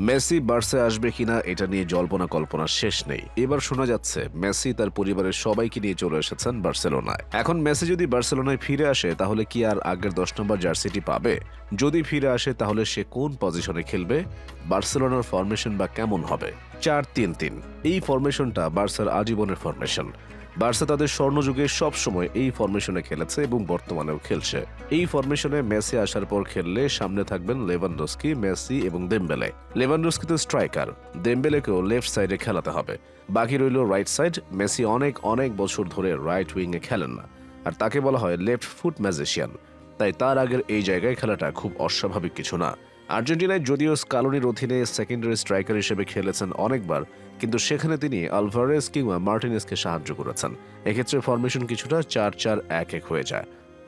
Messi বার্সে আসবে কিনা এটা নিয়ে জল্পনা কল্পনা শেষ নেই। এবার শোনা যাচ্ছে, মেসি তার পরিবারের সবাইকে নিয়ে চলে এসেছেন বার্সেলোনায়। এখন মেসি যদি বার্সেলোনায় ফিরে আসে, তাহলে কি আর আগের দশ নম্বর জার্সিটি পাবে? যদি ফিরে আসে, তাহলে সে কোন পজিশনে খেলবে? বার্সেলোনার ফরমেশন বা কেমন হবে? চার তিন তিন। এই ফরমেশনটা বার্সার আজীবনের ফরমেশন বার্সা তাদের স্বর্ণযুগে সবসময় এই ফরমেশনে খেলেছে এবং বর্তমানেও খেলছে। এই ফরমেশনে মেসি আসার পর খেললে সামনে থাকবেন লেভানডোস্কি মেসি এবং দেমবেলে লেভানডোস্কি তো স্ট্রাইকার দেমবেলেকেও লেফট সাইডে খেলাতে হবে। বাকি রইল রাইট সাইড মেসি অনেক অনেক বছর ধরে রাইট উইংয়ে খেলেন না। আর তাকে বলা হয় লেফট ফুট ম্যাজিশিয়ান তাই তার আগের এই জায়গায় খেলাটা খুব অস্বাভাবিক কিছু না। আর্জেন্টিনায় যদিও স্কালোনির অধীনে সেকেন্ডারি স্ট্রাইকার হিসেবে খেলেছেন অনেকবার, কিন্তু সেখানে তিনি আলভারেস কিংবা মার্টিনেসকে সাহায্য করেছেন। এক্ষেত্রে ফরমেশন কিছুটা চার চার এক এক হয়ে যায়।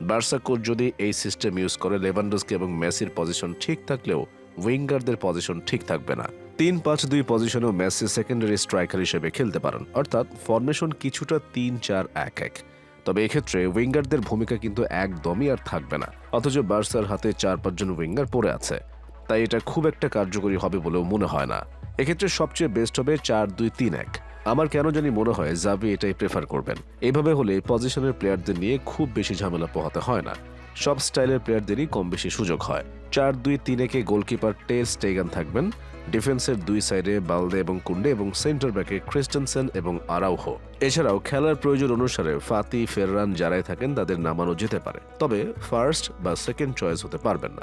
বার্সা কোচ যদি এই সিস্টেম ইউজ করে লেভানডোস্কি এবং মেসির পজিশন ঠিক থাকলেও উইঙ্গারদের পজিশন ঠিক থাকবে না। তিন পাঁচ দুই পজিশনেও মেসি সেকেন্ডারি স্ট্রাইকার হিসেবে খেলতে পারেন, অর্থাৎ ফরমেশন কিছুটা তিন চার এক এক। তবে এক্ষেত্রে উইঙ্গারদের ভূমিকা কিন্তু একদমই আর থাকবে না, অথচ বার্সার হাতে চার পাঁচজন উইঙ্গার পড়ে আছে। তাই এটা খুব একটা কার্যকরী হবে বলেও মনে হয় না। এক্ষেত্রে সবচেয়ে বেস্ট হবে চার, দুই, তিন, এক। আমার কেন জানি মনে হয় জাভি এটাই প্রেফার করবেন। এইভাবে হলে পজিশনের প্লেয়ারদের নিয়ে খুব বেশি ঝামেলা পোহাতে হয় না। সব স্টাইলের প্লেয়ারদেরই কম বেশি সুযোগ হয়। চার, দুই, তিন, একে গোলকিপার টেস টেগান থাকবেন। ডিফেন্সের দুই সাইডে বালদে এবং কুন্ডে এবং সেন্টার ব্যাকে ক্রিস্টেনসেন এবং আরাউহো এছাড়াও খেলার প্রয়োজন অনুসারে ফাতি ফেররান যারাই থাকেন তাদের নামানো যেতে পারে। তবে ফার্স্ট বা সেকেন্ড চয়েস হতে পারবেন না।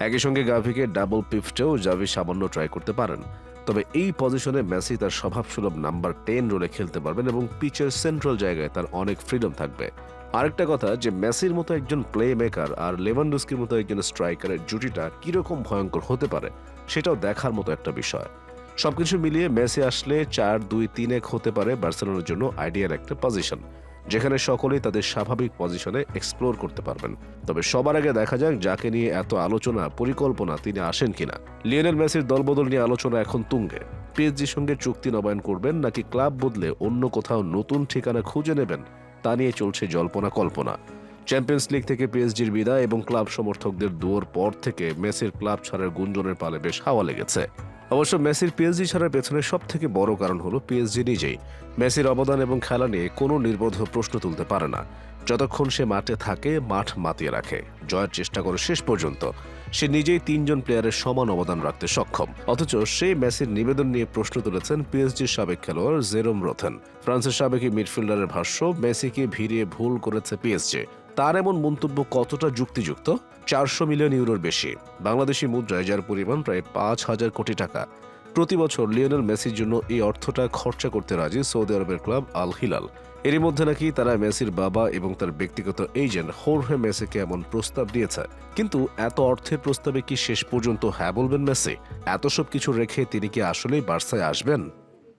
একই সঙ্গে গাভিকে ডাবল পিফটেও জাভি সামান্য ট্রাই করতে পারেন। তবে এই পজিশনে মেসি তার স্বভাবসুলভ নাম্বার টেন রোলে খেলতে পারবেন এবং পিচের সেন্ট্রাল জায়গায় তার অনেক ফ্রিডম থাকবে। আরেকটা কথা যে, মেসির মতো একজন প্লে মেকার আর লেভানডুস্কির মতো একজন স্ট্রাইকারের জুটিটা কীরকম ভয়ঙ্কর হতে পারে, সেটাও দেখার মতো একটা বিষয়। সবকিছু মিলিয়ে মেসি আসলে চার দুই তিন এক হতে পারে বার্সেলোনার জন্য আইডিয়াল একটা পজিশন যেখানে সকলেই তাদের স্বাভাবিক পজিশনে এক্সপ্লোর করতে পারবেন। তবে সবার আগে দেখা যাক যাকে নিয়ে এত আলোচনা, পরিকল্পনা তিনি আসেন কিনা। লিওনেল মেসির দলবদল নিয়ে আলোচনা এখন তুঙ্গে। পিএসজির সঙ্গে চুক্তি নবায়ন করবেন নাকি ক্লাব বদলে অন্য কোথাও নতুন ঠিকানা খুঁজে নেবেন, তা নিয়ে চলছে জল্পনা কল্পনা। চ্যাম্পিয়ন্স লিগ থেকে পিএসজির বিদায় এবং ক্লাব সমর্থকদের দুয়োর পর থেকে মেসির ক্লাব ছাড়ার গুঞ্জনের পালে বেশ হাওয়া লেগেছে। অবশ্য মেসির পিএসজি ছাড়ার পেছনে সব থেকে বড় কারণ হলো পিএসজি নিজেই। মেসির অবদান এবং খেলা নিয়ে কোনো নির্বোধ প্রশ্ন তুলতে পারে না। যতক্ষণ সে মাঠে থাকে, মাঠ মাতিয়ে রাখে। জয়ের চেষ্টা করে শেষ পর্যন্ত। সে নিজেই তিনজন প্লেয়ারের সমান অবদান রাখতে সক্ষম। অথচ সেই মেসির নিবেদন নিয়ে প্রশ্ন তুলেছেন পিএসজির সাবেক খেলোয়াড় জেরোম রথেন। ফ্রান্সের সাবেক মিডফিল্ডারের ভাষ্য, মেসিকে ভিড়িয়ে ভুল করেছে পিএসজি তার এমন মন্তব্য কতটা যুক্তিযুক্ত? চারশো মিলিয়ন ইউরোর বেশি। বাংলাদেশি মুদ্রায়, যার পরিমাণ প্রায় পাঁচ হাজার কোটি টাকা। প্রতি বছর লিওনেল মেসির জন্য এই অর্থটা খরচা করতে রাজি সৌদি আরবের ক্লাব আল হিলাল। এরই মধ্যে নাকি তারা মেসির বাবা এবং তার ব্যক্তিগত এজেন্ট হোরহে মেসিকে এমন প্রস্তাব দিয়েছে। কিন্তু এত অর্থের প্রস্তাবে কি শেষ পর্যন্ত হ্যাঁ বলবেন মেসি? এত সব কিছু রেখে তিনি কি আসলেই বার্সায় আসবেন?